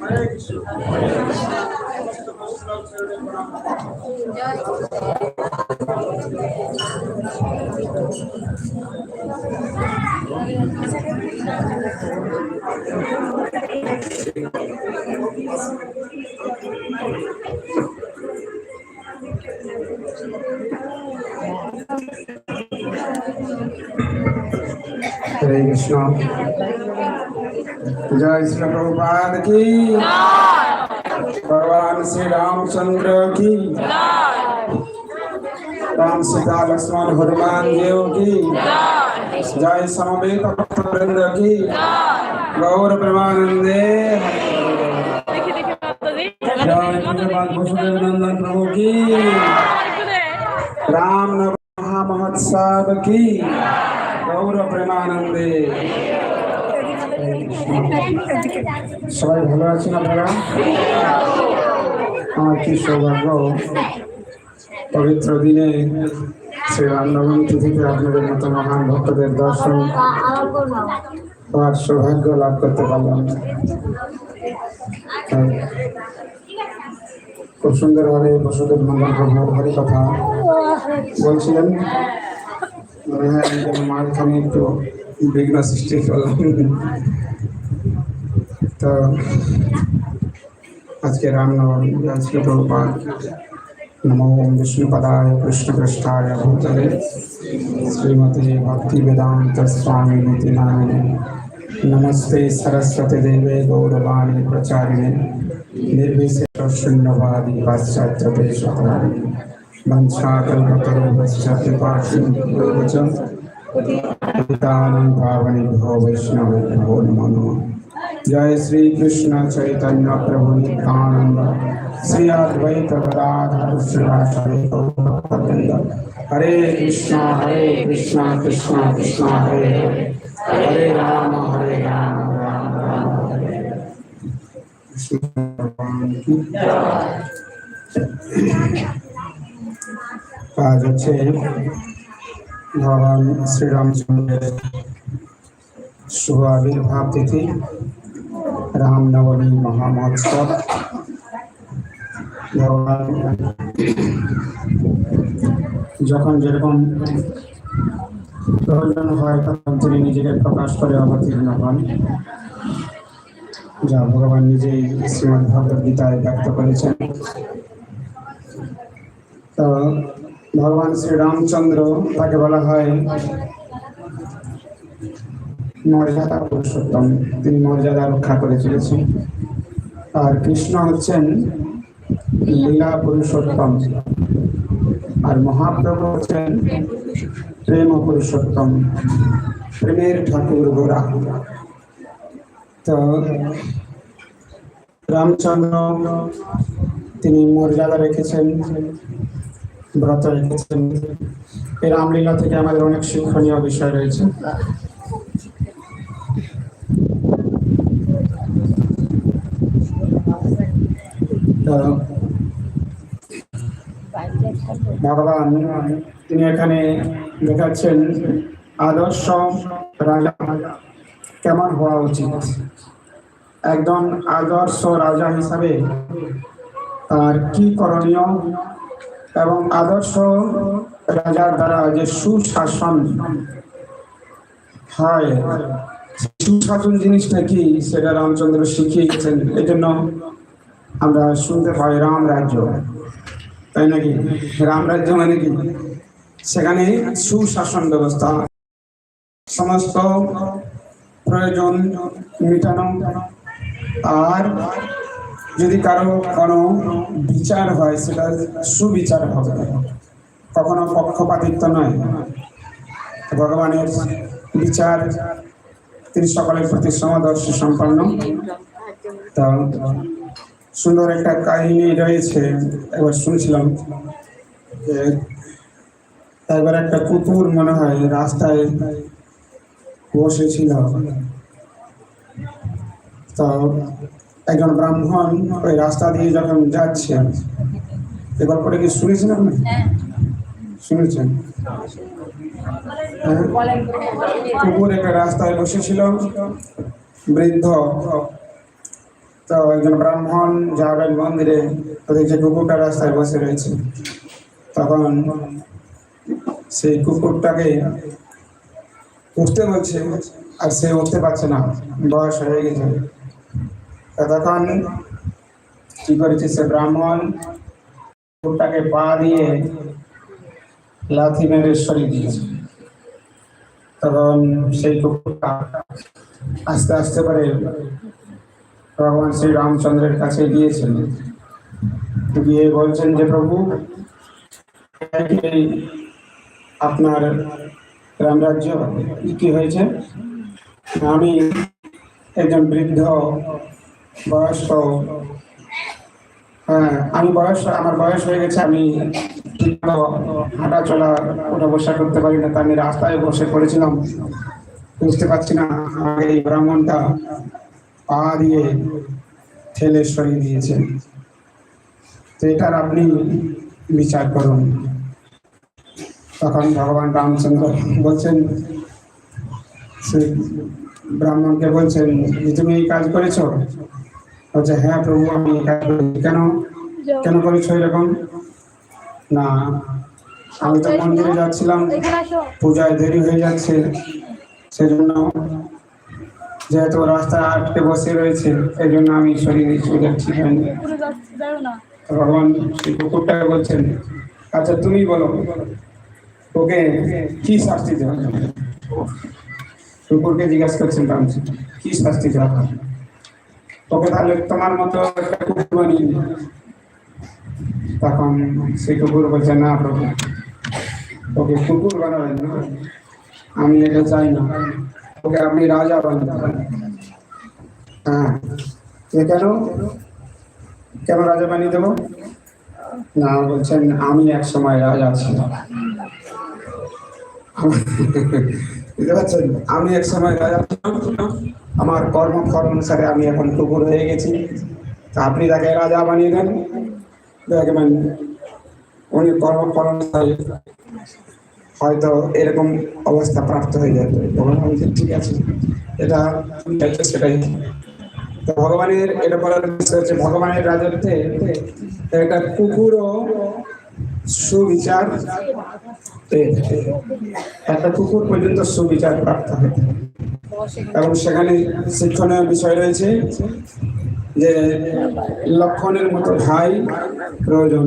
হরে কৃষ্ণ সমস্ত বৈষ্ণব जय श्री प्रभुपाद की। भगवान श्री रामचंद्र की। राम सीता लक्ष्मण हनुमान देव की। जय समवेत की। गौर प्रेमानंदे जय नंदन प्रभु की। राम नव महोत्सव की। गौर प्रेमानंदे সবাই ভালো আছেন আপনারা? আমার কি সৌভাগ্য? পবিত্র দিনে শ্রী রামনবমী তিথিতে আপনাদের মতো মহান ভক্তদের দর্শন হওয়ার সৌভাগ্য লাভ করতে পারলাম। খুব সুন্দরভাবে বসুদেব মন্ডল প্রভু হরি কথা বলছিলেন। মনে হয় আমি যেন মাঝখানে একটু বিঘ্ন সৃষ্টি করলাম তো আজকে রামনবমী আজকে প্রভুপাদ নমো বিষ্ণুপদায় কৃষ্ণপৃষ্ঠায় ভূতলে শ্রীমতী ভক্তি বেদান্ত স্বামী নীতি নামিনে নমস্তে সরস্বতী দেবে গৌরবাণী প্রচারিণে जय श्री कृष्ण चैतन्य प्रभु नित्यानंद। श्री अद्वैत गदाधर हरे कृष्णा हरे कृष्णा कृष्णा कृष्णा, हरे हरे। राम हरे राम राम राम हरे। आज अच्छे। ভগবান শ্রীরামচন্দ্রের শুভ আবির্ভাব তিথি রামনবমী মহামহোৎসব, ভগবান যখন যেরকম প্রয়োজন হয় তখন তিনি নিজেকে প্রকাশ করে অবতীর্ণ হন, যা ভগবান নিজেই শ্রীমদ গীতায় ব্যক্ত করেছেন। ভগবান শ্রী রামচন্দ্র তাকে বলা হয় মর্যাদা পুরুষোত্তম। তিনি মর্যাদা রক্ষা করে চলেছেন। আর কৃষ্ণ হচ্ছেন লীলা পুরুষোত্তম। আর মহাপ্রভু হচ্ছেন প্রেম পুরুষোত্তম। প্রেমের ঠাকুর গোরা। তো রামচন্দ্র, তিনি মর্যাদা রেখেছেন। ব্রত রেখেছেন এই রামলীলা থেকে আমাদের অনেক শিক্ষণীয় বিষয় রয়েছে। ভগবান তিনি এখানে দেখাচ্ছেন আদর্শ রাজা, কেমন হওয়া উচিত? একজন আদর্শ রাজা হিসাবে তার কি করণীয়? এবং আদর্শ রাজার দ্বারা যে সুশাসন হয় সুশাসন জিনিসটা কি সেটা রামচন্দ্র শিখিয়েছেন জন্য আমরা শুনতে পাই রাম রাজ্য। তাই নাকি? রাম রাজ্য মানে কি? সেখানে সুশাসন ব্যবস্থা, সমস্ত প্রয়োজন মেটানো আর যদি কারও কোনো বিচার হয়, সেটা সুবিচার হবে। কখনো পক্ষপাতিত্ব নয়। ভগবানের বিচার, তিনি সকলের প্রতি সমদর্শী, সম্পন্ন। তা, সুন্দর একটা কাহিনী রয়েছে, একবার শুনছিলাম যে একবার একটা কুকুর মনে হয় রাস্তায় বসেছিল। তো একজন ব্রাহ্মণ ওই রাস্তা দিয়ে যখন যাচ্ছে এ গল্পটা কি শুনেছেন আপনি? শুনেছেন? হ্যাঁ? কুকুর একটা রাস্তায় বসেছিল বৃদ্ধ। তো একজন ব্রাহ্মণ যাবেন মন্দিরে তো দেখছে কুকুরটা রাস্তায় বসে রয়েছে তখন সেই কুকুরটাকে উঠতে বলছে আর সে উঠতে পারছে না বয়স হয়ে গেছে। তখন কি করেছে সে ব্রাহ্মণ? কুকুরটাকে পা দিয়ে লাথি মেরে সরিয়ে দিয়েছে। তখন সেই কুকুরটা আস্তে আস্তে করে ভগবান শ্রী রামচন্দ্রের কাছে গিয়েছেন গিয়ে বলছেন যে, প্রভু আপনার রামরাজ্য, কি হয়েছে? আমি একজন বৃদ্ধ বয়স্ক হ্যাঁ আমি বয়স, আমার বয়স হয়ে গেছে, আমি হাঁটা চলা ওঠা বসা করতে পারি না, তা আমি রাস্তায় বসে পড়েছিলাম। বুঝতে পারছি না এই ব্রাহ্মণটা পা দিয়ে ঠেলে সরিয়ে দিয়েছে। তো এটার আপনি বিচার করুন। তখন ভগবান রামচন্দ্র বলছেন ব্রাহ্মণকে বলছেন, যে তুমি এই কাজ করেছ বলছে হ্যাঁ প্রভু আমি কেন? কেন করেছ এরকম? না আমি তো মন্দিরে যাচ্ছিলাম। পূজায় দেরি হয়ে যাচ্ছে সেজন্য যেহেতু রাস্তা আটকে বসে রয়েছে এই জন্য আমি পুরো যাচ্ছে ভগবান সেই কুকুরটাকে বলছেন আচ্ছা তুমি বলো ওকে কি শাস্তি দেওয়া? কুকুরকে জিজ্ঞাসা করছেন কি শাস্তি দেওয়া ওকে তাহলে তোমার মতো একটা কুকুর বানিয়ে। তখন সেই কুকুর বলছে, না প্রভু, ওকে কুকুর বানাবেন না। আমি এটা চাই না। ওকে আপনি রাজা বানাতে পারেন হ্যাঁ। এ কেন? কেন রাজা বানিয়ে দেবো? না বলছেন, আমি এক সময় রাজা ছিলাম। বুঝতে পারছেন? আমি এক সময় রাজা ছিলাম, আমার কর্মফল অনুসারে আমি এখন কুকুর হয়ে গেছি। তা আপনি তাকে রাজা বানিয়ে দেন। দেখবেন উনি কর্মফল অনুসারে হয়তো এরকম অবস্থা প্রাপ্ত হয়ে যাবে। তখন ঠিক আছে, এটা সেটাই। তো ভগবানের এটা বলার হচ্ছে, ভগবানের রাজত্বে একটা কুকুরও সুবিচার। একটা কুকুর পর্যন্ত সুবিচার প্রাপ্ত হয়। এবং সেখানে শিক্ষণীয় বিষয় রয়েছে যে লক্ষণের মতো ভাই প্রয়োজন।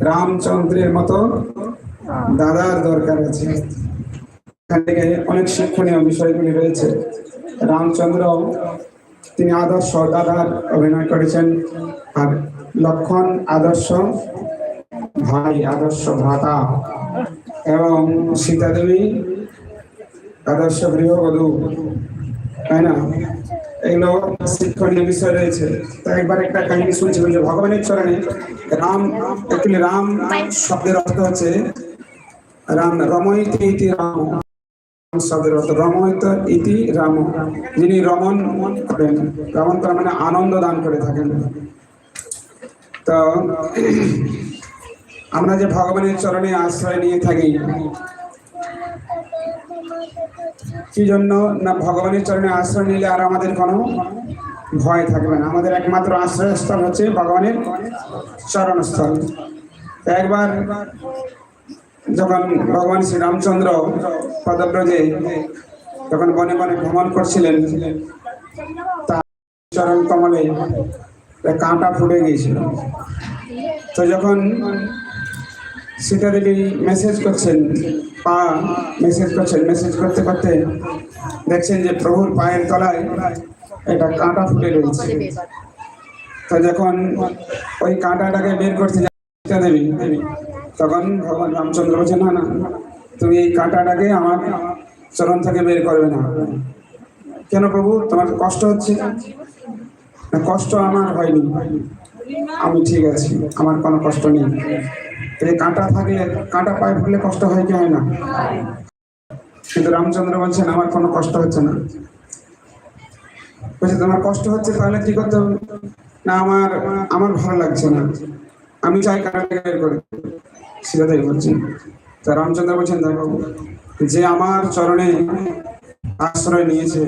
রামচন্দ্রের মতো দাদার দরকার আছে। এখান থেকে অনেক শিক্ষণীয় বিষয়গুলি রয়েছে। রামচন্দ্র তিনি আদর্শ দাদার অভিনয় করেছেন। আর লক্ষণ আদর্শ ভাই আদর্শ ভ্রাতা এবং সীতা দেবী আদর্শ গৃহবধূ, তাই না? এগুলো শিক্ষণীয় বিষয় রয়েছে। তো একবার একটা কাহিনী শুনছিলাম যে ভগবানের চরণে রাম অ্যাকচুয়ালি রাম শব্দের অর্থ হচ্ছে রাম রময়িতে ইতি রাম শব্দের অর্থ। রময়িত ইতি রাম। যিনি রমন করেন রমন করা মানে আনন্দ দান করে থাকেন। তো আমরা যে ভগবানের চরণে আশ্রয় নিয়ে থাকি কি জন্য না ভগবানের চরণে আশ্রয় নিলে আর আমাদের কোনো ভয় থাকবে না। আমাদের একমাত্র আশ্রয়স্থল হচ্ছে ভগবানের চরণস্থল। একবার যখন ভগবান শ্রী রামচন্দ্র পদব্রজে যখন বনে বনে ভ্রমণ করছিলেন, তার চরণ কমলে কাঁটা ফুটে গিয়েছিল। তো যখন সীতা দেবী মেসেজ করছেন, পা মেসেজ করছেন মেসেজ করতে করতে দেখছেন যে প্রভুর পায়ের তলায় একটা কাঁটা ফুটে রয়েছে। তো যখন ওই কাঁটাটাকে বের করতে সীতা দেবী তখন ভগবান রামচন্দ্র বলছে না না, তুমি এই কাঁটাটাকে আমার চরণ থেকে বের করবে না। কেন প্রভু? তোমার কষ্ট হচ্ছে? কষ্ট আমার হয়নি। আমি ঠিক আছি, আমার কোনো কষ্ট নেই। এই কাঁটা থাকলে কাঁটা পায়ে ফুললে কষ্ট হয় কি হয় না? কিন্তু রামচন্দ্র বলছেন, আমার কোনো কষ্ট হচ্ছে না। বলছে, তোমার কষ্ট হচ্ছে তাহলে কি করতে হবে? না, আমার আমার ভালো লাগছে না। আমি চাই কাঁটাটাকে বের করে। সেটাই বলছি তো রামচন্দ্র বলছেন, দেখো, যে আমার চরণে আশ্রয় নিয়েছে,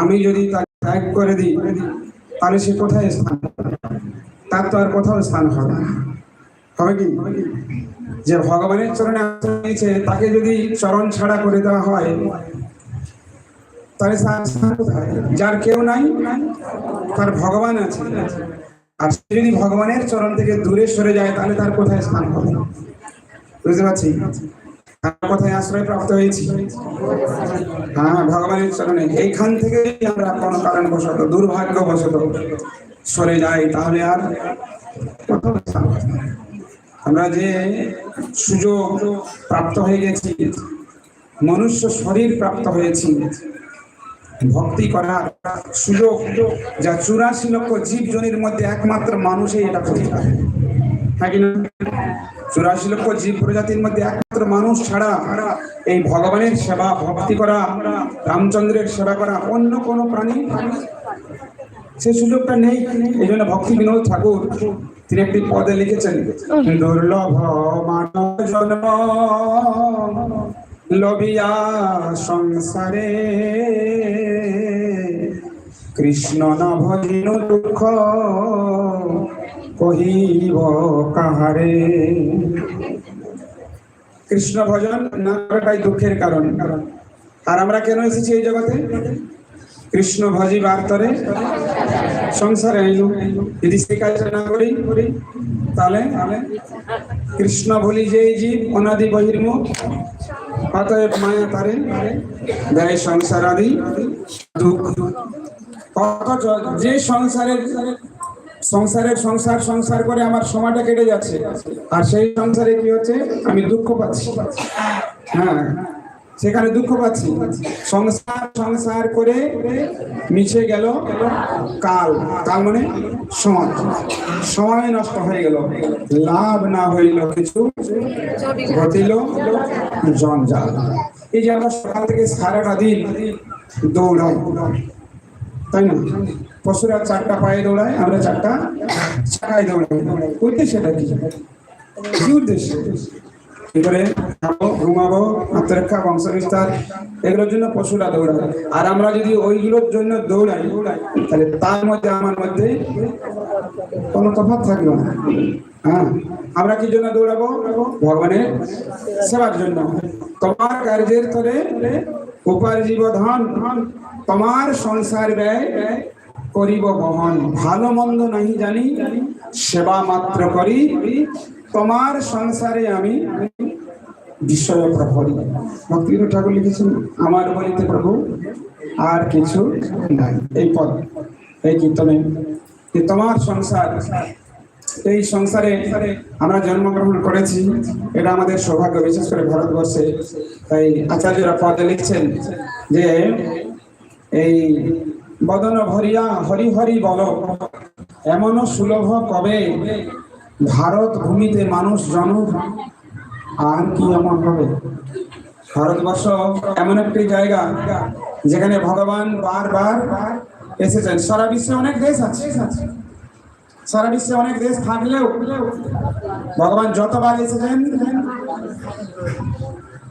আমি যদি তাকে ত্যাগ করে দিই, তাহলে সে কোথায় স্থান? তার তো আর কোথাও স্থান হবে না। হবে কি? যে ভগবানের চরণে নিয়েছে, তাকে যদি চরণ ছাড়া করে দেওয়া হয়, তাহলে? যার কেউ নাই, তার ভগবান আছে। আর যদি ভগবানের চরণ থেকে দূরে সরে যায়, তাহলে তার কোথায় স্থান হবে? বুঝতে পারছি? কোথায় আশ্রয় প্রাপ্ত হয়েছি? হ্যাঁ ভগবানের চরণে। এইখান থেকে আমরা কোনো কারণ বশত দুর্ভাগ্য সরে যাই, তাহলে আর কোথাও স্থান। আমরা যে সুযোগ প্রাপ্ত হয়ে গেছি, মনুষ্য শরীর প্রাপ্ত হয়েছি, ভক্তি করার সুযোগ যা চুরাশি লক্ষ জীব জনির মধ্যে একমাত্র মানুষই এটা করতে পারে। হ্যাঁ চুরাশি লক্ষ জীব প্রজাতির মধ্যে একমাত্র মানুষ ছাড়া এই ভগবানের সেবা, ভক্তি করা, রামচন্দ্রের সেবা করা অন্য কোনো প্রাণী সে সুযোগটা নেই। এই জন্য ভক্তি বিনোদ ঠাকুর তিনি একটি পদে লিখেছেন। দুর্লভ মানব জন্ম লবিয়া সংসারে। কৃষ্ণ না ভজিন দুঃখ কহিব কাহারে। কৃষ্ণ ভজন না করাটাই দুঃখের কারণ। আর আমরা কেন এসেছি এই জগতে? কৃষ্ণ ভজি বার্তরে সংসারে যদি সে কাজটা না করি, তাহলে কৃষ্ণ ভুলি যে জীব অনাদি বহির্মুখ, অতএব মায়া তারে দেয় সংসার আদি দুঃখ। অথচ যে সংসারের সংসারের সংসার সংসার করে আমার সময়টা কেটে যাচ্ছে, আর সেই সংসারে কি হচ্ছে? আমি দুঃখ পাচ্ছি। হ্যাঁ সেখানে দুঃখ পাচ্ছি। সংসার সংসার করে মিছে গেল কাল। কাল মানে সময়। সময় নষ্ট হয়ে গেল। লাভ না হইল কিছু। ঘটিল জঞ্জাল। এই যে আমরা সকাল থেকে সারাটা দিন দৌড়াই। তাই না? পশুরা চারটা পায়ে দৌড়ায়, আমরা চারটা চাকায় দৌড়াই। উদ্দেশ্যটা কি উদ্দেশ্য? কি করে খাব, ঘুমাবো, আত্মরক্ষা বংশ এগুলোর জন্য পশুরা দৌড়ায়। আর আমরা যদি ওইগুলোর জন্য দৌড়াই, তাহলে তার মধ্যে, আমার মধ্যে কোনো তফাৎ থাকল না। হ্যাঁ আমরা কি জন্য দৌড়াবো? ভগবানের সেবার জন্য। তোমার কার্যের তরে উপার্জিব ধন তোমার সংসার ব্যয় করিব বহন। ভালো মন্দ নাহি জানি, সেবা মাত্র করি। তোমার সংসারে আমি বিষয় প্রহরী ভক্তিবিনোদ ঠাকুর লিখেছেন, আমার বলিতে প্রভু আর কিছু নাই। এই পদ, এই কীর্তনে, যে তোমার সংসার, এই সংসারে আমরা জন্মগ্রহণ করেছি, এটা আমাদের সৌভাগ্য। বিশেষ করে ভারতবর্ষে তাই আচার্যরা পদে লিখছেন যে, এই বদন ভরিয়া হরি হরি বল, এমনও সুলভ কবে? ভারত ভূমিতে মানুষ জন্ম আর কি এমন হবে? ভারতবর্ষ এমন একটি জায়গা যেখানে ভগবান বারবার এসেছেন। সারা বিশ্বে অনেক দেশ আছে। সারা বিশ্বে অনেক দেশ থাকলেও ভগবান যতবার এসেছেন,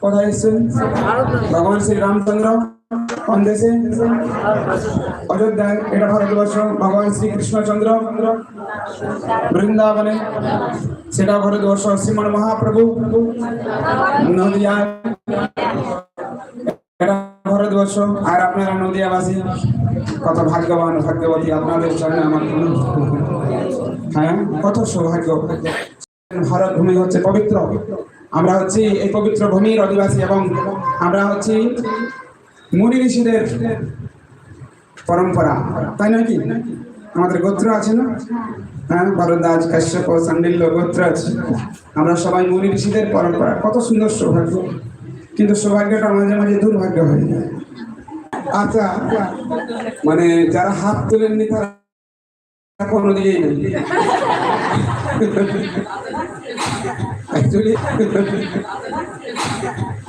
কোথায় এসেছেন? ভগবান শ্রী রামচন্দ্র কোন দেশে? অযোধ্যায়। এটা ভারতবর্ষ। ভগবান শ্রী কৃষ্ণচন্দ্র বৃন্দাবনে। সেটা ভারতবর্ষ শ্রীমান মহাপ্রভু। নদিয়ায় এটা ভারতবর্ষ আর আপনারা নদিয়াবাসী, কত ভাগ্যবান, ভাগ্যবতী আপনাদের জন্য আমার হ্যাঁ? কত সৌভাগ্য। ভারত ভূমি হচ্ছে পবিত্র। আমরা হচ্ছি এই পবিত্র ভূমির অধিবাসী এবং আমরা হচ্ছি মুনি ঋষিদের পরম্পরা। তাই নাকি আমাদের গোত্র আছে না? হ্যাঁ ভরদ্বাজ কাশ্যপ সান্ডিল্য গোত্র আছে আমরা সবাই মুনি ঋষিদের পরম্পরা। কত সুন্দর সৌভাগ্য। কিন্তু সৌভাগ্যটা মাঝে মাঝে দুর্ভাগ্য হয়ে যায়। আচ্ছা মানে যারা হাত তুলেননি তারা কোনো দিকেই নেই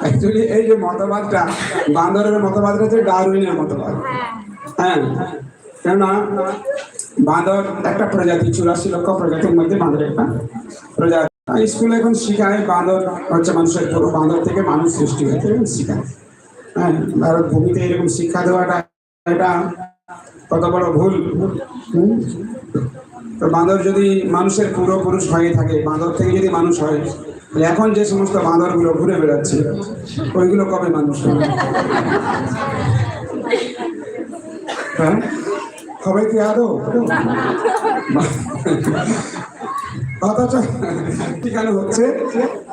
অ্যাকচুয়ালি এই যে মতবাদটা, বান্দরের মতবাদটা হচ্ছে ডারউইনের মতবাদ। হ্যাঁ কেননা বাঁদর একটা প্রজাতি, চুরাশি লক্ষ প্রজাতির মধ্যে বাঁদর একটা প্রজাতি। স্কুলে এখন শিখায় বাঁদর হচ্ছে মানুষের পুরো বাঁদর থেকে মানুষ সৃষ্টি হয়েছে এরকম শিখায়। হ্যাঁ ভারত ভূমিতে এরকম শিক্ষা দেওয়াটা এটা কত বড় ভুল। তো বাঁদর যদি মানুষের পূর্বপুরুষ হয়ে থাকে, বাঁদর থেকে যদি মানুষ হয় এখন যে সমস্ত বাঁদরগুলো ঘুরে বেড়াচ্ছে, ওইগুলো কবে মানুষ হ্যাঁ? হবে কি আদৌ ঠিকানো হচ্ছে?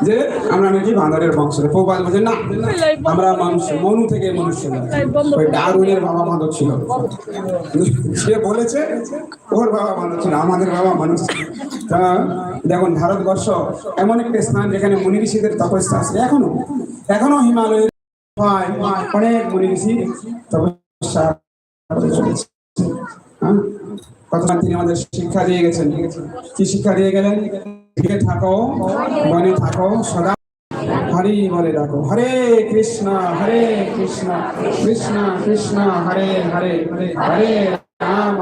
যে আমরা বাঁদরের বংশ বলছে না? আমরা মানুষ, মনু থেকে বাবা ছিল। সে বলেছে, ওর বাবা ছিল, আমাদের বাবা মানুষ। তা দেখুন, ভারতবর্ষ এমন একটা স্থান যেখানে মুনি ঋষিদের তপস্যা আছে। এখনও এখনও হিমালয়ের অনেক মুনি ঋষি তপস্যা চলেছে? কতক্ষণ তিনি আমাদের শিক্ষা দিয়ে গেছেন। কি শিক্ষা দিয়ে গেলেন? দিকে থাকো বনে থাকো, সদা হরি বলে ডাকো। হরে কৃষ্ণ হরে কৃষ্ণ কৃষ্ণ কৃষ্ণ হরে হরে হরে রাম।